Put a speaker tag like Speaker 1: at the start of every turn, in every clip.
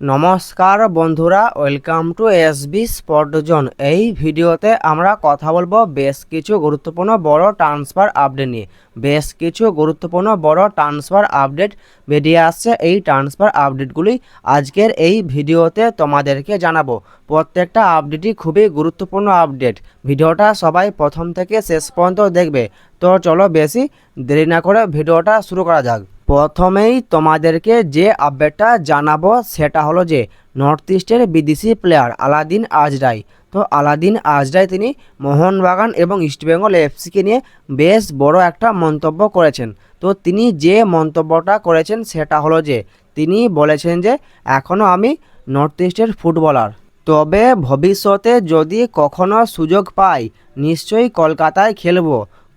Speaker 1: নমস্কার বন্ধুরা welcome to S B spot zone এই ভিডিওতে আমরা কথা বলব বেশ কিছু গুরুত্বপূর্ণ বড় ট্রান্সফার আপডেট নিয়ে। বেশ কিছু গুরুত্বপূর্ণ বড় ট্রান্সফার আপডেট বেরিয়ে আসছে। এই ট্রান্সফার আপডেটগুলি আজকের এই ভিডিওতে তোমাদেরকে জানাব। প্রত্যেকটা আপডেটই খুবই গুরুত্বপূর্ণ আপডেট ভিডিওটা সবাই প্রথম থেকে শেষ পর্যন্ত দেখবে। তো চলো বেশি দেরি না করে ভিডিওটা শুরু করা যাক। প্রথমেই তোমাদেরকে যে আপডেটটা জানাব সেটা হলো যে নর্থ ইস্টের বিদেশি প্লেয়ার আলাদিন আজরাই। তো আলাদিন আজরাই তিনি মোহনবাগান এবং ইস্টবেঙ্গল এফসিকে নিয়ে বেশ বড় একটা মন্তব্য করেছেন। তো তিনি যে মন্তব্যটা করেছেন সেটা হলো যে তিনি বলেছেন যে এখনও আমি নর্থ ইস্টের ফুটবলার তবে ভবিষ্যতে যদি কখনো সুযোগ পাই, নিশ্চয়ই কলকাতায় খেলব।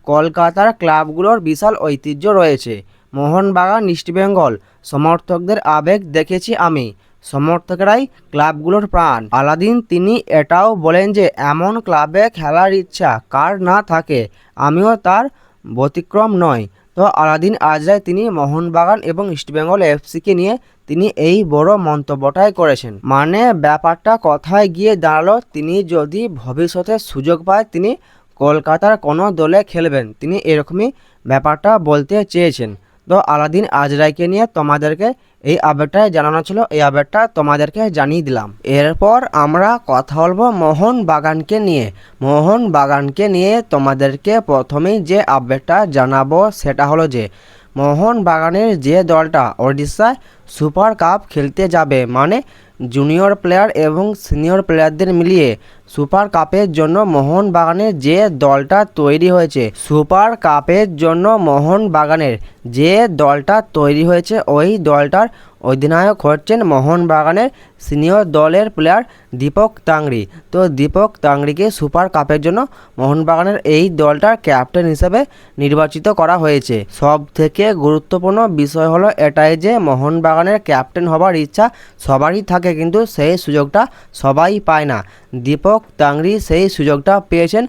Speaker 1: কলকাতার ক্লাবগুলোর বিশাল ঐতিহ্য রয়েছে। মোহনবাগান ইস্টবেঙ্গল সমর্থকদের আবেগ দেখেছি আমি। সমর্থকরাই ক্লাবগুলোর প্রাণ। আলাদিন তিনি এটাও বলেন যে, এমন ক্লাবে খেলার ইচ্ছা কার না থাকে? আমিও তার ব্যতিক্রম নয় তো আলাদিন আজরাই তিনি মোহনবাগান এবং ইস্টবেঙ্গল এফসিকে নিয়ে তিনি এই বড় মন্তব্যটাই করেছেন। মানে ব্যাপারটা কথায় গিয়ে দাঁড়াল, তিনি যদি ভবিষ্যতে সুযোগ পায় তিনি কলকাতার কোনো দলে খেলবেন। তিনি এরকমই ব্যাপারটা বলতে চেয়েছেন। তো আলাদিন আজরাইকে নিয়ে তোমাদেরকে এই আপডেটটা জানানো ছিল। এই আপডেটটা তোমাদেরকে জানিয়ে দিলাম। এরপর আমরা কথা বলব মোহন বাগানকে নিয়ে। মোহন বাগানকে নিয়ে তোমাদেরকে প্রথমেই যে আপডেটটা জানাব সেটা হলো যে, মোহন বাগানের যে দলটা ওড়িশায় সুপার কাপ খেলতে যাবে মানে জুনিয়র প্লেয়ার এবং সিনিয়র প্লেয়ারদের মিলিয়ে সুপার কাপের জন্য মোহন বাগানের যে দলটা তৈরি হয়েছে, সুপার কাপের জন্য মোহন বাগানের যে দলটা তৈরি হয়েছে, ওই দলটার অধিনায়ক হচ্ছেন মোহন বাগানের সিনিয়র দলের প্লেয়ার দীপক তাংড়ি। তো দীপক তাংড়িকে সুপার কাপের জন্য মোহনবাগানের এই দলটার ক্যাপ্টেন হিসেবে নির্বাচিত করা হয়েছে। সব থেকে গুরুত্বপূর্ণ বিষয় হলো এটাই যে মোহনবাগানের ক্যাপ্টেন হবার ইচ্ছা সবারই থাকে, কিন্তু সেই সুযোগটা সবাই পায় না। দীপক তাংরি সেই সুযোগটা পেয়েছেন।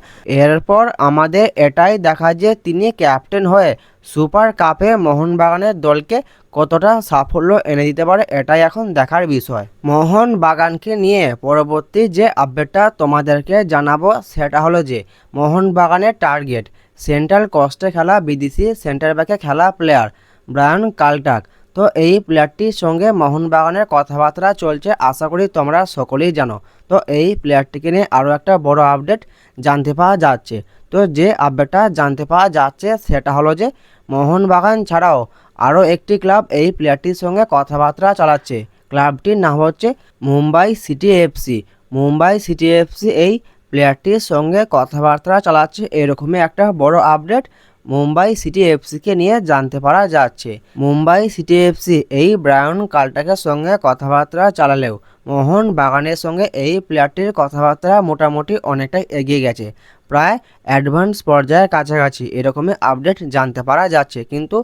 Speaker 1: এরপর আমাদের এটাই দেখা যে তিনি ক্যাপ্টেন হয়ে সুপার কাপে মোহনবাগানের দলকে কতটা সাফল্য এনে দিতে পারে, এটাই এখন দেখার বিষয়। মোহন বাগানকে নিয়ে পরবর্তী যে আপডেটটা তোমাদেরকে জানাব, সেটা হলো যে মোহন বাগানের টার্গেট, সেন্ট্রাল কস্টে খেলা বিদেশি সেন্টার ব্যাকে খেলা প্লেয়ার ব্রায়ান কালটাক। তো এই প্লেয়ারটির সঙ্গে মোহনবাগানের কথাবার্তা চলছে, আশা করি তোমরা সকলেই জানো। তো এই প্লেয়ারটিকে নিয়ে আরও একটা বড় আপডেট জানতে পাওয়া যাচ্ছে। তো যে আপডেটটা জানতে পাওয়া যাচ্ছে সেটা হলো যে, মোহনবাগান ছাড়াও আরও একটি ক্লাব এই প্লেয়ারটির সঙ্গে কথাবার্তা চালাচ্ছে। ক্লাবটির নাম হচ্ছে Mumbai city FC Mumbai city FC এই প্লেয়ারটির সঙ্গে কথাবার্তা চালাচ্ছে। এরকমই একটা বড় আপডেট মুম্বাই সিটি এফসিকে নিয়ে জানতে পারা যাচ্ছে। মুম্বাই সিটি এফসি এই ব্রায়ন কালটাকের সঙ্গে কথাবার্তা চালালেও মোহন বাগানের সঙ্গে এই প্লেয়ারটির কথাবার্তা মোটামুটি অনেকটাই এগিয়ে গেছে। প্রায় অ্যাডভান্স পর্যায়ের কাছাকাছি এরকমই আপডেট জানতে পারা যাচ্ছে। কিন্তু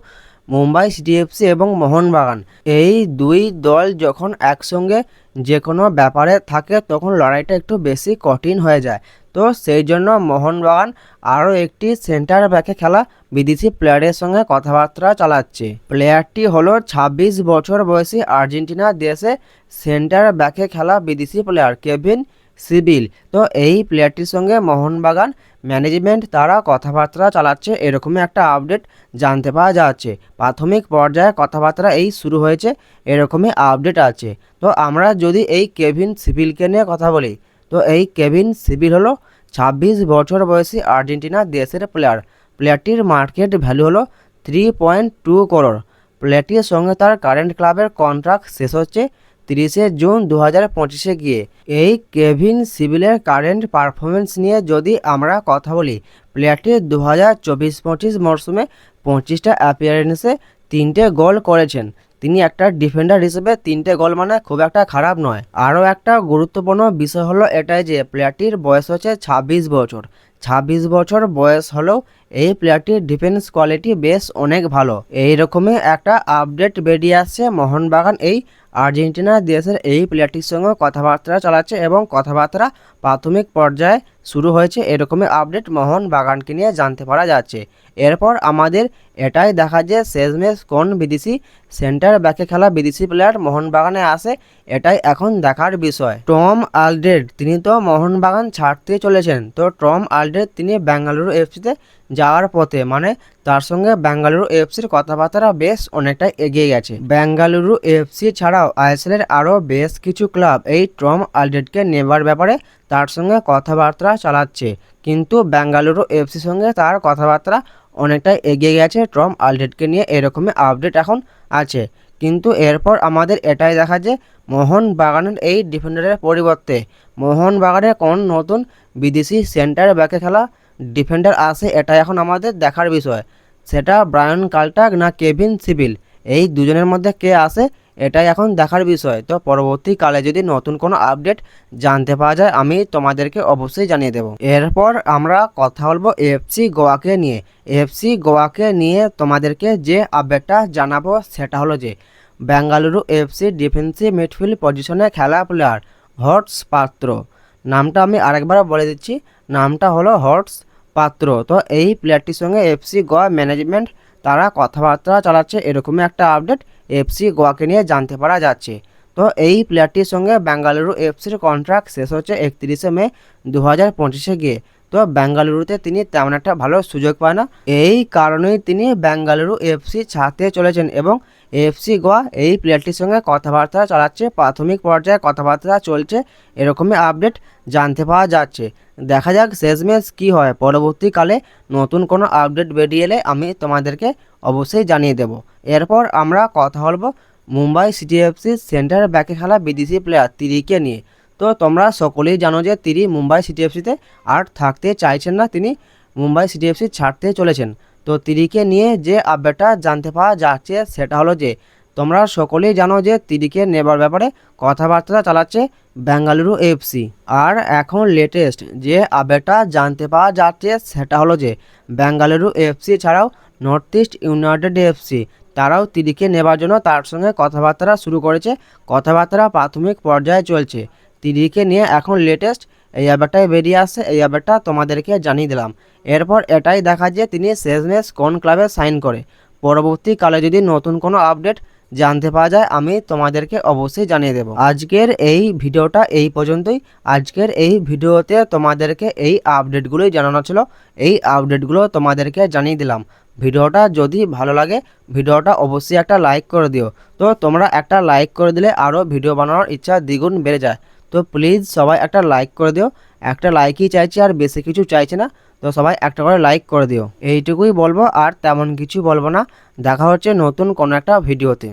Speaker 1: মুম্বাই সিটিএফসি এবং মোহনবাগান এই দুই দল যখন একসঙ্গে যে কোনো ব্যাপারে থাকে, তখন লড়াইটা একটু বেশি কঠিন হয়ে যায়। তো সেই জন্য মোহনবাগান আরও একটি সেন্টার ব্যাকে খেলা বিদেশি প্লেয়ারের সঙ্গে কথাবার্তা চালাচ্ছে। প্লেয়ারটি হলো ২৬ বছর বয়সী আর্জেন্টিনা দেশে সেন্টার ব্যাকে খেলা বিদেশি প্লেয়ার কেভিন সিবিল। তো এই প্লেয়ারটির সঙ্গে মোহনবাগান ম্যানেজমেন্ট তারা কথাবার্তা চালাচ্ছে এরকমই একটা আপডেট জানতে পাওয়া যাচ্ছে। প্রাথমিক পর্যায়ে কথাবার্তা এই শুরু হয়েছে, এরকমই আপডেট আছে। তো আমরা যদি এই কেভিন সিবিলকে নিয়ে কথা বলি তো এই কেভিন সিবিল হলো ছাব্বিশ বছর বয়সী আর্জেন্টিনা দেশের প্লেয়ার প্লেয়ারটির মার্কেট ভ্যালু হলো থ্রি পয়েন্ট টু করোড় প্লেয়ারটির সঙ্গে তার কারেন্ট ক্লাবের কন্ট্রাক্ট শেষ হচ্ছে তিরিশে জুন দু হাজার পঁচিশে গিয়ে। এই কেভিন সিভিলের কারেন্ট পারফরমেন্স নিয়ে যদি আমরা কথা বলি প্লেয়ারটি দু হাজার চব্বিশ পঁচিশ মরশুমে পঁচিশটা অ্যাপিয়ারেন্সে তিনটে গোল করেছেন। তিনি একটা ডিফেন্ডার হিসেবে তিনটে গোল মানে খুব একটা খারাপ নয়। আরও একটা গুরুত্বপূর্ণ বিষয় হলো এটাই যে প্লেয়ারটির বয়স হচ্ছে ছাব্বিশ বছর। ছাব্বিশ বছর বয়স হলেও এই প্লেয়ারটির ডিফেন্স কোয়ালিটি বেশ অনেক ভালো। এই রকমই একটা আপডেট বেরিয়ে আসছে মোহনবাগান এই আর্জেন্টিনা দেশের এই প্লেয়ারটির সঙ্গে কথাবার্তা চালাচ্ছে এবং কথাবার্তা প্রাথমিক পর্যায়ে শুরু হয়েছে এরকমই আপডেট মোহন বাগানকে নিয়ে জানতে পারা যাচ্ছে। এরপর আমাদের এটাই দেখা যে শেষমেশ কোন বিদেশি সেন্টার ব্যাকে খেলা বিদেশি প্লেয়ার মোহনবাগানে আসে, এটাই এখন দেখার বিষয়। টম আলড্রেড, তিনি তো মোহনবাগান ছাড়তে চলেছেন। তো টম আলড্রেড, তিনি বেঙ্গালুরু এফসিতে যাওয়ার পথে মানে তার সঙ্গে বেঙ্গালুরু এফসির কথাবার্তা বেশ অনেকটা এগিয়ে গেছে। বেঙ্গালুরু এফসি ছাড়াও আইএসএলের আরও বেশ কিছু ক্লাব এই টম আলড্রেডকে নেবার ব্যাপারে তার সঙ্গে কথাবার্তা চালাচ্ছে। কিন্তু বেঙ্গালুরু এফসির সঙ্গে তার কথাবার্তা অনেকটাই এগিয়ে গেছে টম আলড্রেডকে নিয়ে এরকমই আপডেট এখন আছে। কিন্তু এরপর আমাদের এটাই দেখা যে মোহন বাগানের এই ডিফেন্ডারের পরিবর্তে মোহন বাগানের কোন নতুন বিদেশি সেন্টার ব্যাকে খেলা ডিফেন্ডার আসে এটা এখন আমাদের দেখার বিষয়। সেটা ব্রায়ন কাল্টাক না কেভিন সিভিল? এই দুজনের মধ্যে কে আসে এটাই এখন দেখার বিষয়। তো পরবর্তীকালে যদি নতুন কোনো আপডেট জানতে পাওয়া যায়, আমি তোমাদেরকে অবশ্যই জানিয়ে দেবো। এরপর আমরা কথা বলব এফসি গোয়াকে নিয়ে। এফসি গোয়াকে নিয়ে তোমাদেরকে যে আপডেটটা জানাব, সেটা হলো যে, বেঙ্গালুরু এফসি ডিফেন্সিভ মিডফিল্ড পজিশনে খেলা প্লেয়ার হর্টস পাত্র। নামটা আমি আরেকবার বলে দিচ্ছি। নামটা হলো হর্টস পাত্র। তো এই প্লেয়ারটির সঙ্গে এফসি গোয়া ম্যানেজমেন্ট তারা কথাবার্তা চালাচ্ছে, এরকমই একটা আপডেট এফসি গোয়াকে নিয়ে জানতে পারা যাচ্ছে। তো এই প্লেয়ারটির সঙ্গে বেঙ্গালুরু এফসির কন্ট্রাক্ট শেষ হচ্ছে একত্রিশে মে দু হাজার পঁচিশে গিয়ে। তো বেঙ্গালুরুতে তিনি তেমন একটা ভালো সুযোগ পায় না। এই কারণেই তিনি বেঙ্গালুরু এফসি ছাড়তে চলেছেন এবং এফসি গোয়া এই প্লেয়ারটির সঙ্গে কথাবার্তা চালাচ্ছে, প্রাথমিক পর্যায়ে কথাবার্তা চলছে, এরকমই আপডেট জানতে পাওয়া যাচ্ছে। দেখা যাক শেষমেশ কী হয়, পরবর্তীকালে নতুন কোনো আপডেট বেরিয়ে এলে আমি তোমাদেরকে অবশ্যই জানিয়ে দেব। এরপর আমরা কথা বলব মুম্বাই সিটি এফসি সেন্টার ব্যাকে খেলা বিদেশি প্লেয়ার তিরিকে নিয়ে। তো তোমরা সকলেই জানো যে তিনি মুম্বাই সিটি এফসিতে আর থাকতে চাইছেন না, তিনি মুম্বাই সিটি এফসি ছাড়তে চলেছেন। তো তিরিকে নিয়ে যে আপডেটটা জানতে পাওয়া যাচ্ছে, সেটা হলো যে তোমরা সকলেই জানো যে তিরিকে নেবার ব্যাপারে কথাবার্তা চালাচ্ছে বেঙ্গালুরু এফসি আর এখন লেটেস্ট যে আপডেটটা জানতে পাওয়া যাচ্ছে, সেটা হলো যে বেঙ্গালুরু এফসি ছাড়াও নর্থ ইস্ট ইউনাইটেড এফসি তারাও তিরিকে নেবার জন্য তার সঙ্গে কথাবার্তা শুরু করেছে। কথাবার্তা প্রাথমিক পর্যায়ে চলছে। তিরিকে নিয়ে এখন লেটেস্ট এই আপডেটটাই বেরিয়ে আসছে। এই আপডেটটা তোমাদেরকে জানিয়ে দিলাম। এরপর এটাই দেখা যে তিনি শেষমেশ কোন ক্লাবে সাইন করে। পরবর্তীকালে যদি নতুন কোনো আপডেট জানতে পাওয়া যায়, আমি তোমাদেরকে অবশ্যই জানিয়ে দেব। আজকের এই ভিডিওটা এই পর্যন্তই। আজকের এই ভিডিওতে তোমাদেরকে এই আপডেটগুলোই জানানো ছিল। এই আপডেটগুলো তোমাদেরকে জানিয়ে দিলাম। ভিডিওটা যদি ভালো লাগে, ভিডিওটা অবশ্যই একটা লাইক করে দিও। তো তোমরা একটা লাইক করে দিলে আরও ভিডিও বানানোর ইচ্ছা দ্বিগুণ বেড়ে যায়। তো প্লিজ সবাই একটা লাইক করে দিও। একটা লাইকই চাইছে আর বেশি কিছু চাইছে না, তো সবাই একটা করে লাইক করে দিও। এইটুকুই বলব আর তেমন কিছু বলব না। দেখা হচ্ছে নতুন কোনো একটা ভিডিওতে